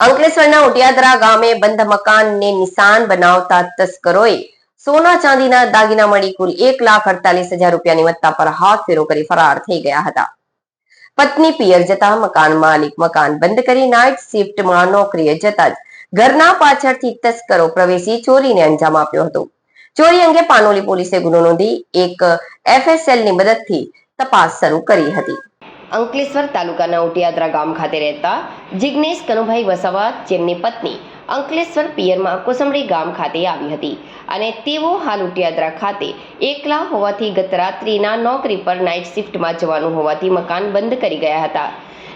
અંકલેશ્વરના ઉટિયાદરા ગામે બંધ મકાનને નિશાન બનાવતા તસ્કરોએ સોના ચાંદીના દાગીના મળી કુલ એક લાખ અડતાલીસ હજાર રૂપિયાની મત્તા પર હાથ ફેરો કરી ફરાર થઈ ગયા હતા. પત્ની પિયર જતા મકાન માલિક મકાન બંધ કરી નાઇટ શિફ્ટમાં નોકરીએ જતા જ ઘરના પાછળથી તસ્કરો પ્રવેશી ચોરીને અંજામ આપ્યો હતો. ચોરી અંગે પાનોલી પોલીસે ગુનો નોંધી એક એફએસએલની મદદથી તપાસ શરૂ કરી હતી. અંકલેશ્વર તાલુકાના ઉટિયાદરા ગામ ખાતે રહેતા જિગ્નેશ કનુભાઈ વસાવા, જેમની પત્ની અંકલેશ્વર પિયરમાં કોસંબડી ગામ ખાતે આવી હતી અને તેઓ હાલ ઉટિયાદરા ખાતે એકલા હોવાથી ગત રાત્રિના નોકરી પર નાઇટ શિફ્ટમાં જવાનું હોવાથી મકાન બંધ કરી ગયા હતા.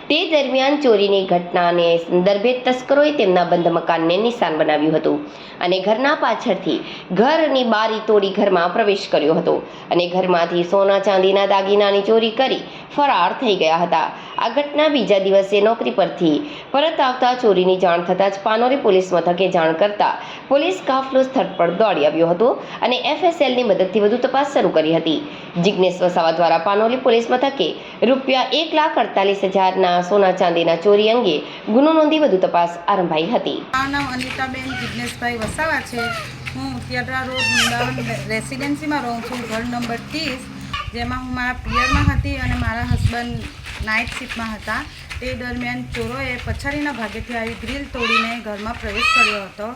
તે દરમિયાન ચોરીની ઘટનાને સંદર્ભે તસ્કરોએ તેમના બંધ મકાનને નિશાન બનાવ્યું હતું અને ઘરના પાછળથી ઘરની બારી તોડી ઘરમાં પ્રવેશ કર્યો હતો અને ઘરમાંથી સોના ચાંદીના દાગીનાની ચોરી કરી ફરાર થઈ ગયા હતા. આ ઘટના બીજા દિવસે નોકરી પરથી પરત આવતા ચોરીની જાણ થતાં જ પાનોરી પોલીસ મથકે જાણ કરતા પોલીસ કાફલો સ્થળ પર દોડી આવ્યો હતો અને એફએસએલની મદદથી વધુ તપાસ શરૂ કરી હતી. જિજ્ઞેશ વસાવા દ્વારા પાનોલી પોલીસ મથકે રૂપિયા એક લાખ અડતાલીસ હજારના સોના ચાંદીના ચોરી અંગે ગુનો નોંધી વધુ તપાસ આરંભાઈ હતી. મારું નામ અનિતાબેન જિજ્ઞેશભાઈ વસાવા છે. હું ઉટિયાદરા રોડ વૃંદાવન રેસિડેન્સીમાં રહું છું. ઘર નંબર ત્રીસ, જેમાં હું મારા પિયરમાં હતી અને મારા હસબન્ડ નાઇટ શિફ્ટમાં હતા. તે દરમિયાન ચોરોએ પછાડીના ભાગેથી આવી ગ્રીલ તોડીને ઘરમાં પ્રવેશ કર્યો હતો.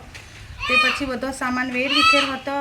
તે પછી બધો સામાન વેર વિખેર હતો.